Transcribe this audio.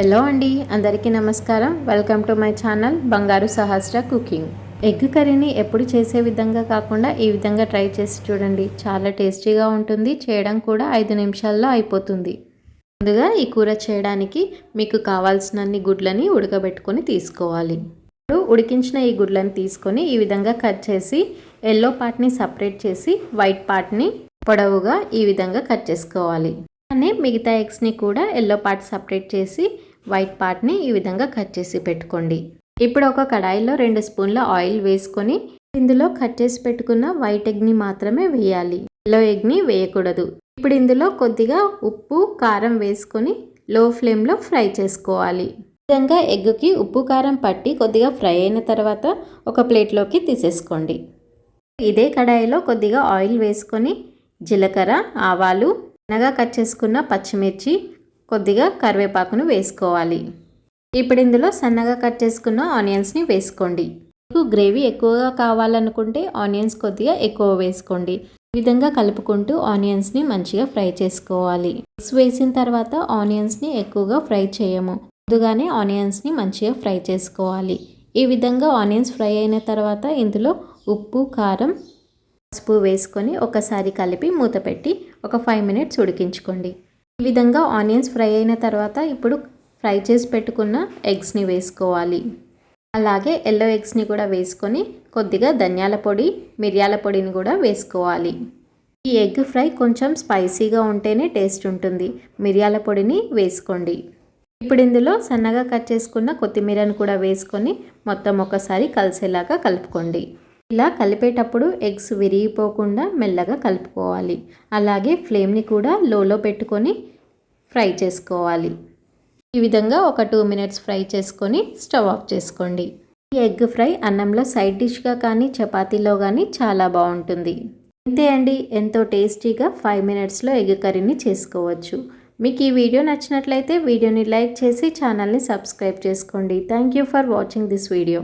Hello అండి అందరికీ నమస్కారం. వెల్కమ్ టు మై ఛానల్ బంగారు సహస్ర కుకింగ్ ఎగ్ కర్రీని ఎప్పుడు చేసే విధంగా కాకుండా ఈ విధంగా ట్రై చేసి చూడండి. చాలా టేస్టీగా ఉంటుంది చేయడం కూడా ఐదు నిమిషాల్లో అయిపోతుంది. ముందుగా ఈ కూర చేయడానికి మీకు కావాల్సినన్ని గుడ్లని ఉడకబెట్టుకొని తీసుకోవాలి. ఇప్పుడు ఉడికించిన ఈ గుడ్లను తీసుకొని ఈ విధంగా కట్ చేసి ఎల్లో పార్ట్ని సపరేట్ చేసి వైట్ పార్ట్ని పొడవుగా ఈ విధంగా కట్ చేసుకోవాలి. అలానే మిగతా ఎగ్స్ని కూడా ఎల్లో పార్ట్ సపరేట్ చేసి వైట్ పార్ట్ని ఈ విధంగా కట్ చేసి పెట్టుకోండి. ఇప్పుడు ఒక కడాయిలో రెండు స్పూన్ల ఆయిల్ వేసుకొని ఇందులో కట్ చేసి పెట్టుకున్న వైట్ ఎగ్ని మాత్రమే వేయాలి. ఎల్లో ఎగ్ని వేయకూడదు. ఇప్పుడు ఇందులో కొద్దిగా ఉప్పు కారం వేసుకొని లో ఫ్లేమ్లో ఫ్రై చేసుకోవాలి. విధంగా ఎగ్కి ఉప్పు కారం పట్టి కొద్దిగా ఫ్రై అయిన తర్వాత ఒక ప్లేట్లోకి తీసేసుకోండి. ఇదే కడాయిలో కొద్దిగా ఆయిల్ వేసుకొని జీలకర్ర ఆవాలు చిన్నగా కట్ చేసుకున్న పచ్చిమిర్చి కొద్దిగా కరివేపాకును వేసుకోవాలి. ఇప్పుడు ఇందులో సన్నగా కట్ చేసుకున్న ఆనియన్స్ని వేసుకోండి. మీకు గ్రేవీ ఎక్కువగా కావాలనుకుంటే ఆనియన్స్ కొద్దిగా ఎక్కువ వేసుకోండి. ఈ విధంగా కలుపుకుంటూ ఆనియన్స్ని మంచిగా ఫ్రై చేసుకోవాలి. ఎగ్స్ వేసిన తర్వాత ఆనియన్స్ని ఎక్కువగా ఫ్రై చేయము. ముందుగానే ఆనియన్స్ని మంచిగా ఫ్రై చేసుకోవాలి. ఈ విధంగా ఆనియన్స్ ఫ్రై అయిన తర్వాత ఇందులో ఉప్పు కారం పసుపు వేసుకొని ఒకసారి కలిపి మూత పెట్టి ఒక ఫైవ్ మినిట్స్ ఉడికించుకోండి. ఈ విధంగా ఆనియన్స్ ఫ్రై అయిన తర్వాత ఇప్పుడు ఫ్రై చేసి పెట్టుకున్న ఎగ్స్ని వేసుకోవాలి. అలాగే ఎల్లో ఎగ్స్ని కూడా వేసుకొని కొద్దిగా ధనియాల పొడి మిరియాల పొడిని కూడా వేసుకోవాలి. ఈ ఎగ్ ఫ్రై కొంచెం స్పైసీగా ఉంటేనే టేస్ట్ ఉంటుంది. మిరియాల పొడిని వేసుకోండి. ఇప్పుడు ఇందులో సన్నగా కట్ చేసుకున్న కొత్తిమీరను కూడా వేసుకొని మొత్తం ఒకసారి కలిసేలాగా కలుపుకోండి. ఇలా కలిపేటప్పుడు ఎగ్స్ విరిగిపోకుండా మెల్లగా కలుపుకోవాలి. అలాగే ఫ్లేమ్ని కూడా లోలో పెట్టుకొని ఫ్రై చేసుకోవాలి. ఈ విధంగా ఒక టూ మినిట్స్ ఫ్రై చేసుకొని స్టవ్ ఆఫ్ చేసుకోండి. ఈ ఎగ్ ఫ్రై అన్నంలో సైడ్ డిష్గా కానీ చపాతీలో కానీ చాలా బాగుంటుంది. అంతే అండి. ఎంతో టేస్టీగా ఫైవ్ మినిట్స్లో ఎగ్ కర్రీని చేసుకోవచ్చు. మీకు ఈ వీడియో నచ్చినట్లయితే వీడియోని లైక్ చేసి ఛానల్ని సబ్స్క్రైబ్ చేసుకోండి. Thank you for watching this video.